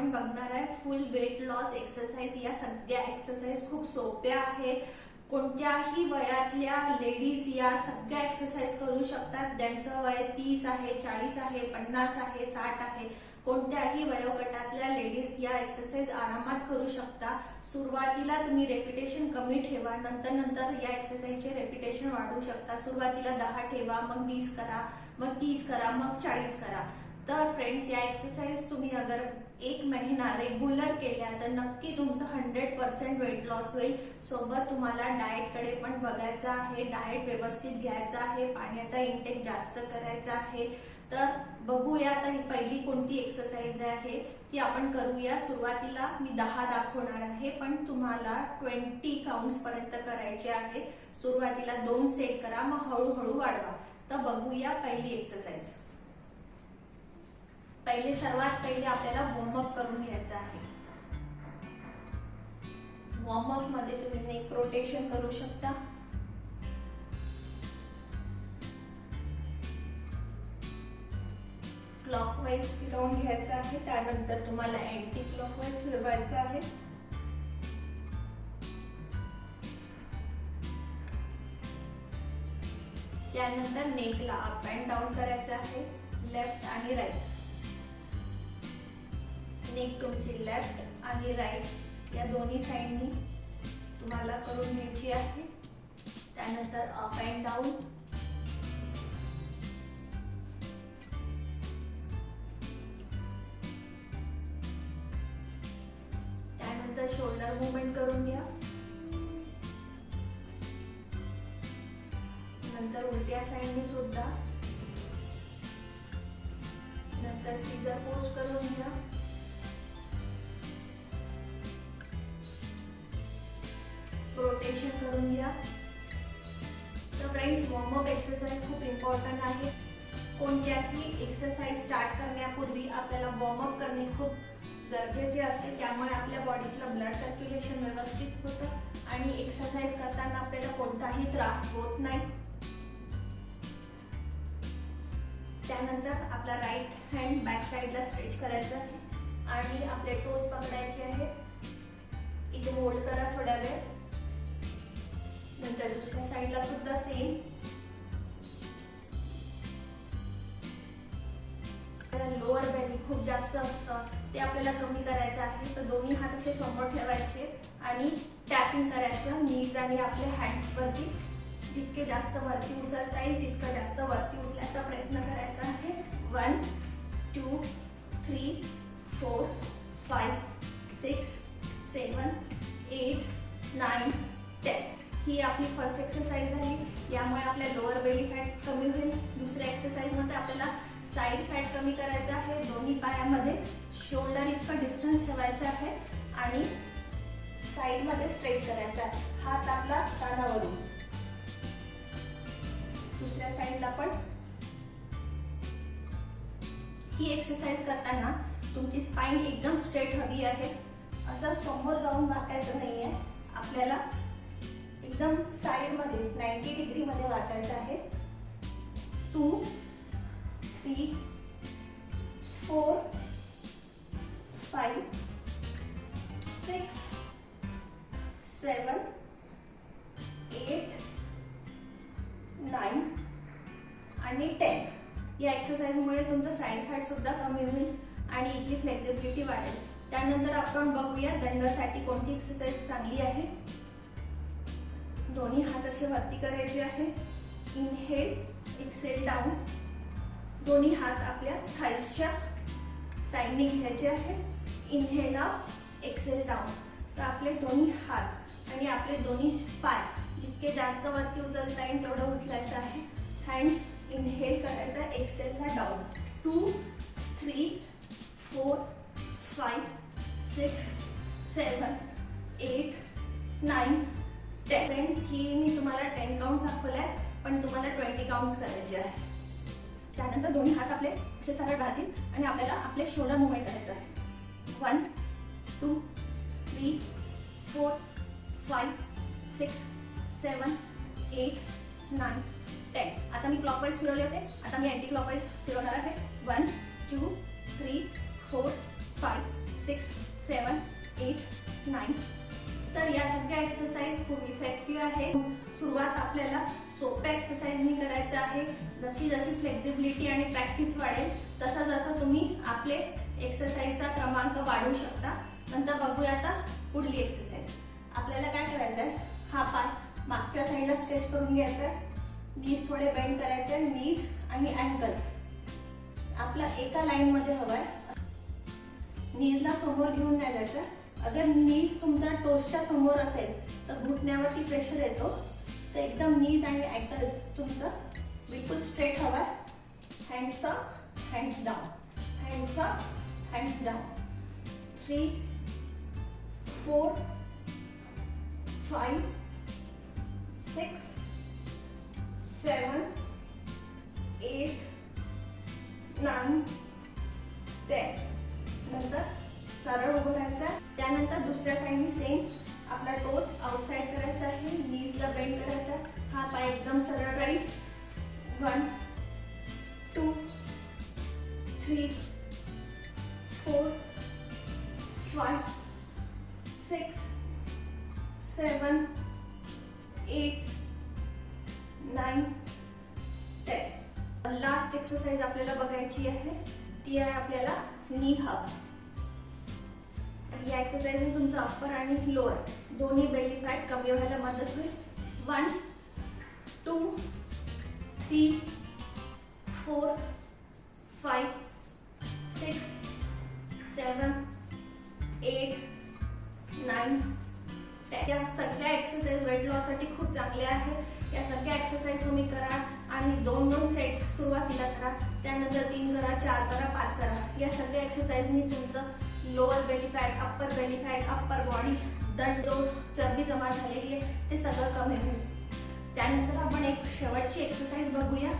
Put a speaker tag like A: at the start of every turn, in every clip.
A: आपण बघणार आहे फुल वेट लॉस एक्सरसाइज या सगळ्या एक्सरसाइज खूप सोप्या आहे कोणत्याही वयातल्या लेडीज या सगळ्या एक्सरसाइज करू शकतात. ज्यांचं वय तीस आहे चाळीस आहे पन्नास आहे साठ आहे कोणत्याही वयोगटातल्या लेडीज या एक्सरसाइज आरामात करू शकता. सुरुवातीला तुम्ही रेपिटेशन कमी ठेवा नंतर नंतर या एक्सरसाइजचे रेपिटेशन वाढवू शकता. सुरुवातीला दहा ठेवा मग वीस करा मग तीस करा मग चाळीस करा. तर फ्रेंड्स या एक्सरसाइज तुम्ही अगर एक महिना रेग्युलर केल्या तर नक्की तुमचं हंड्रेड पर्सेंट वेट लॉस होईल. सोबत तुम्हाला डाएटकडे पण बघायचं आहे डाएट व्यवस्थित घ्यायचा आहे पाण्याचा इंटेक जास्त करायचा आहे. तर बघूया आता ही पहिली कोणती एक्सरसाइज आहे ती आपण करूया. सुरुवातीला मी दहा दाखवणार आहे पण तुम्हाला ट्वेंटी काउंट्सपर्यंत करायचे आहे. सुरुवातीला दोन सेट करा मग हळूहळू वाढवा. तर बघूया पहिली एक्सरसाइज पहिले सर्वात पहिले आपल्याला वॉर्मअप करून घ्यायचं आहे. वॉर्मअपमध्ये तुम्ही नेक रोटेशन करू शकता. क्लॉकवाईज फिरवून घ्यायचं आहे. त्यानंतर तुम्हाला अँटी क्लॉकवाईज फिरवायचं आहे. त्यानंतर नेकला अप अँड डाऊन करायचं आहे. लेफ्ट आणि राईट नेक तुमची लेफ्ट आणि राईट या दोन्ही साईडनी तुम्हाला करून घ्यायची आहे. त्यानंतर अप अँड डाऊन त्यानंतर शोल्डर मुवमेंट करून घ्या. नंतर उलट्या साईडनी सुद्धा. नंतर सीझर पोस्ट करून घ्या. करून घ्या तर फ्रेंड्स वॉर्मअप एक्सरसाइज खूप इम्पॉर्टंट आहे. कोणत्याही एक्सरसाइज स्टार्ट करण्यापूर्वी आपल्याला वॉर्मअप करणे खूप गरजेचे असते. त्यामुळे आपल्या बॉडीतलं ब्लड सर्क्युलेशन व्यवस्थित होतं आणि एक्सरसाइज करताना आपल्याला कोणताही त्रास होत नाही. त्यानंतर आपला राईट हँड बॅक साईडला स्ट्रेच करायचा आहे. आणि आपले टोस पकडायचे आहे इथे होल्ड करा थोड्या वेळ. साईडला सुद्धा सेम लोअर बेली खूप जास्त असतं. ते आपल्याला कमी करायचं आहे. तर दोन्ही हात असे समोर ठेवायचे आणि टॅपिंग करायचं. नीज आणि आपल्या हँड्सवरती जितके जास्त वरती उचलता येईल तितकं जास्त वरती उचलायचा प्रयत्न करायचा आहे. One two three four five six seven eight nine ten ही आपली फर्स्ट एक्सरसाइज झाली. यामुळे आपल्या लोअर बेली फॅट कमी होईल. दुसऱ्या एक्सरसाइजमध्ये आपल्याला साईड फॅट कमी करायचं आहे. दोन्ही पायामध्ये शोल्डर इतकं डिस्टन्स ठेवायचं आहे आणि साईडमध्ये स्ट्रेट करायचा आहे. हात आपला कानावरून दुसऱ्या साईडला पण ही एक्सरसाइज करताना तुमची स्पाईन एकदम स्ट्रेट हवी आहे. असं समोर जाऊन वाकायचं नाही आहे आपल्याला एकदम साईडमध्ये नाईन्टी डिग्रीमध्ये वाटायचं आहे. Two three four five six seven eight nine आणि टेन या एक्सरसाइजमुळे तुमचं साईड फॅट सुद्धा कमी होईल आणि इथली फ्लेक्झिबिलिटी वाढेल. त्यानंतर आपण बघूया दंडासाठी कोणती एक्सरसाइज चांगली आहे. दोन्ही हात असे वरती करायचे आहे. इनहेल एक्सेल डाऊन दोन्ही हात आपल्या थाईसच्या साईडने घ्यायचे आहे. इनहेल अप एक्सेल डाऊन तर आपले दोन्ही हात आणि आपले दोन्ही पाय जितके जास्त वरती उचलता येईल तेवढं उचलायचं आहे. हँड्स इनहेल करायचा एक्सेलला down two three four five six seven eight nine friends ही मी तुम्हाला टेन काउंट दाखवलाय पण तुम्हाला ट्वेंटी काउंट्स करायचे आहे. त्यानंतर दोन्ही हात आपले असे सरळ राहतील आणि आपल्याला आपले शोल्डर मुवमेंट करायचं आहे. One two three four five six seven eight nine ten आता मी क्लॉकवाईज फिरवले होते. आता मी अँटी क्लॉकवाईज फिरवणार आहे. One two three four five six seven eight nine तर या सगळ्या एक्सरसाइज खूप इफेक्टिव्ह आहे. सुरुवात आपल्याला सोप्या एक्सरसाइजनी करायचं आहे. जशी जशी फ्लेक्झिबिलिटी आणि प्रॅक्टिस वाढेल तसा जसा तुम्ही आपले एक्सरसाइजचा क्रमांक वाढवू शकता. नंतर बघूया आता पुढली एक्सरसाइज आपल्याला काय करायचं आहे हा पाय मागच्या साईडला स्ट्रेच करून घ्यायचा आहे. नीज थोडे बेंड करायचे आहे. नीज आणि अँकल आपला एका लाईनमध्ये हवा आहे नीजला समोर घेऊन जायचं अगर नीज तुमचा टोस्टच्या समोर असेल तर घुटण्यावरती प्रेशर येतो. तर एकदम नीज आणि अँकल तुमचं. बिलकुल स्ट्रेट हवा. आहे hands up hands down hands up hands down three four five six seven eight nine ten नंतर सरळ उभं राहायचं. त्यानंतर दुसऱ्या साईडने सेम आपला टोच आउटसाईड करायचा आहे नीजला बेंड करायचा. हा पाय एकदम सरळ राहील. One two three four five six seven eight nine ten last exercise आपल्याला बघायची आहे. ती आहे आपल्याला नी हक या एक्सरसाइजने तुमचं अप्पर आणि लोअर दोन्ही बेली फॅट कमी व्हायला मदत होईल. One two three four five six seven eight nine या सगळ्या एक्सरसाइज वेट लॉससाठी खूप चांगल्या आहेत या सगळ्या एक्सरसाइज तुम्ही करा आणि दोन दोन सेट सुरुवातीला करा. त्यानंतर तीन करा चार करा पाच करा. या सगळ्या एक्सरसाइजनी तुमचं lower belly fat upper belly fat upper body दंड जो चरबी जमा झालेली आहे ते सगळं कमी होईल. त्यानंतर आपण एक शेवटची एक्सरसाइज बघूया.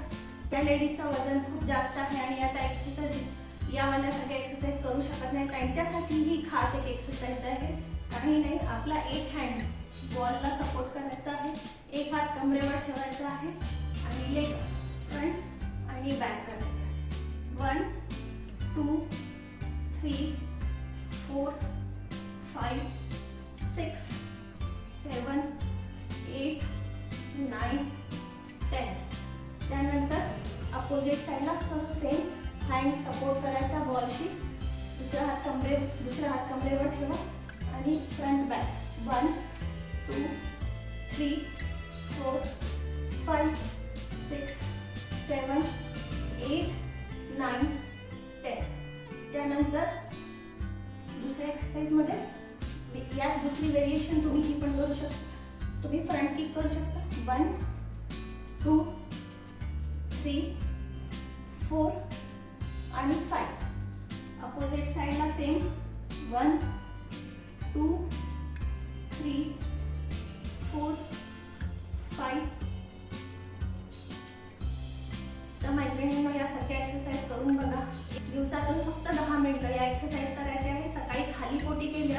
A: त्या लेडीजचं वजन खूप जास्त आहे आणि आता एक्सरसाइज यावाल्या सगळ्या एक्सरसाइज करू शकत नाही. त्यांच्यासाठी ही खास एक एक्सरसाइज आहे. काही नाही आपला एक हँड बॉलला सपोर्ट करायचा आहे. एक हात कमरेवर ठेवायचा आहे. आणि लेग फ्रंट आणि बॅक करायचा आहे. One two three four five six seven eight nine ten. त्यानंतर अपोजिट साईडला सेम हँड सपोर्ट करायचा बॉलशी दुसरा हात कमरे दुसरा हात कमरेवर ठेवा. आणि front back. One two three four five six seven eight nine ten. त्यानंतर दुसऱ्या एक्सरसाइजमध्ये यात दुसरी व्हेरिएशन तुम्ही ही पण करू शकता. तुम्ही फ्रंट किक करू शकता. वन टू थ्री फोर आणि फाईव्ह अपोजिट साईडला सेम वन टू थ्री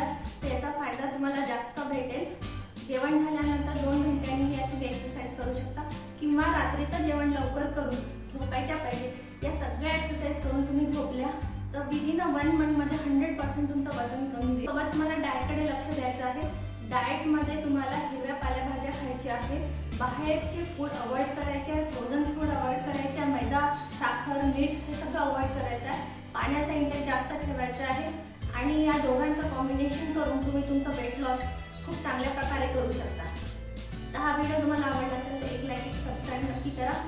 A: तर त्याचा फायदा तुम्हाला जास्त भेटेल. जेवण झाल्यानंतर दोन घंट्यांनी या तुम्ही एक्सरसाइज करू शकता. किंवा रात्रीचं जेवण लवकर करून झोपायच्या पहिले या सगळ्या एक्सरसाइज करून तुम्ही झोपल्या तर विदिन अ वन मंथमध्ये हंड्रेड पर्सेंट तुमचं वजन कमी होईल. सोबत तुम्हाला डाएटकडे लक्ष द्यायचं आहे. डाएटमध्ये तुम्हाला हिरव्या पालेभाज्या खायच्या आहे. बाहेरचे फूड अवॉइड करायचे आहे. फ्रोझन फूड अवॉइड करायचे आहे. मैदा साखर मीठ हे सगळं अवॉइड करायचं आहे. पाण्याचा इंटेक जास्त ठेवायचा आहे. आणि या दोघांचं कॉम्बिनेशन करून तुम्ही तुमचं वेट लॉस खूप चांगल्या प्रकारे करू शकता. तर हा व्हिडिओ तुम्हाला आवडला असेल तर एक लाईक एक सबस्क्राईब नक्की करा.